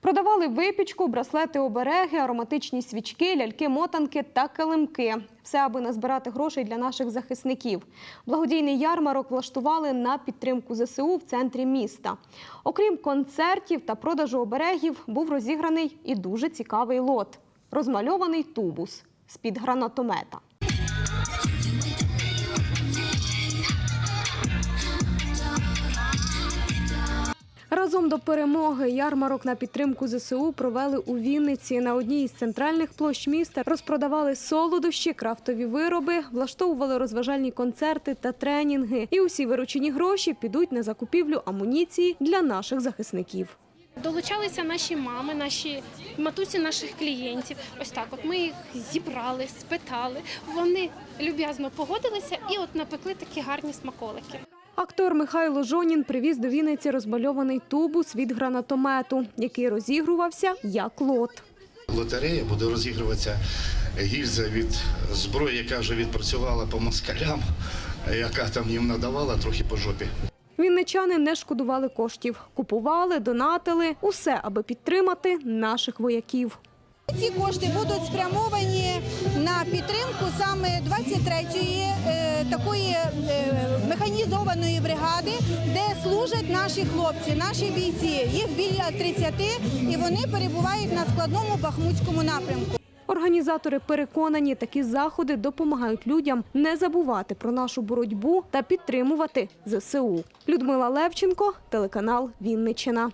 Продавали випічку, браслети, обереги, ароматичні свічки, ляльки-мотанки та килимки. Все, аби назбирати грошей для наших захисників. Благодійний ярмарок влаштували на підтримку ЗСУ в центрі міста. Окрім концертів та продажу оберегів, був розіграний і дуже цікавий лот – розмальований тубус з-під гранатомета. Разом до перемоги ярмарок на підтримку ЗСУ провели у Вінниці. На одній із центральних площ міста розпродавали солодощі, крафтові вироби, влаштовували розважальні концерти та тренінги. І усі виручені гроші підуть на закупівлю амуніції для наших захисників. Долучалися наші мами, наші матусі наших клієнтів. Ось так. От ми їх зібрали, спитали. Вони люб'язно погодилися і от напекли такі гарні смаколики. Актор Михайло Жонін привіз до Вінниці розмальований тубус від гранатомету, який розігрувався як лот. Лотерея буде розігруватися гільза від зброї, яка вже відпрацювала по москалям, яка там їм надавала трохи по жопі. Вінничани не шкодували коштів, купували, донатили усе, аби підтримати наших вояків. Ці кошти будуть спрямовані на підтримку саме 23-ї е, такої е, механізованої бригади, де служать наші хлопці, наші бійці. Їх біля 30, і вони перебувають на складному бахмутському напрямку. Організатори переконані, такі заходи допомагають людям не забувати про нашу боротьбу та підтримувати ЗСУ. Людмила Левченко, телеканал Вінниччина.